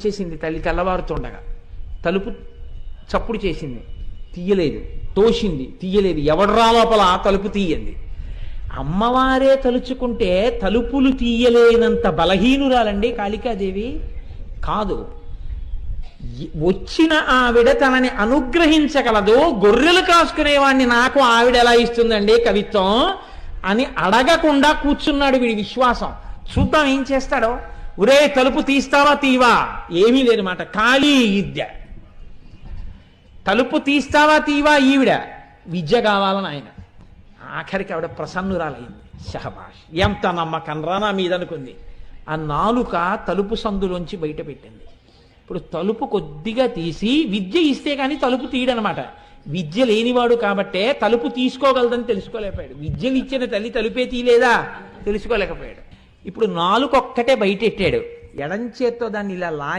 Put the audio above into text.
వచ్చేసింది తల్లి తెల్లవారుతుండగా. తలుపు చప్పుడు చేసింది. తీయలేదు. తోసింది. తీయలేదు. ఎవడరా లోపల తలుపు తీయంది? అమ్మవారే తలుచుకుంటే తలుపులు తీయలేనంత బలహీనురాలండి కాళికాదేవి. కాదు. వచ్చిన ఆవిడ తనని అనుగ్రహించగలదు. గొర్రెలు కాసుకునేవాడిని నాకు ఆవిడ ఎలా ఇస్తుందండి కవిత్వం? అని అడగకుండా కూర్చున్నాడు వీడి విశ్వాసం. చూద్దాం ఏం చేస్తాడో. ఒరే తలుపు తీస్తావా తీవా? ఏమీ లేదన్నమాట మాట. ఖాళీ విద్య. తలుపు తీస్తావా తీవా ఈవిడ? విద్య కావాలని ఆయన. ఆఖరికి ఆవిడ ప్రసన్నురాలైంది. షహబాష్ ఎంత నమ్మకం రా నా మీద అనుకుంది. ఆ నాలుక తలుపు సందులోంచి బయట పెట్టింది. ఇప్పుడు తలుపు కొద్దిగా తీసి విద్య ఇస్తే కానీ తలుపు తీయడనమాట. విద్య లేనివాడు కాబట్టే తలుపు తీసుకోగలదని తెలుసుకోలేకపోయాడు. విద్యనిచ్చిన ఇచ్చిన తల్లి తలుపే తీయలేదా? తెలుసుకోలేకపోయాడు. ఇప్పుడు నాలుకొక్కటే బయటెట్టాడు. ఎడంచేత్తో దాన్ని ఇలా లా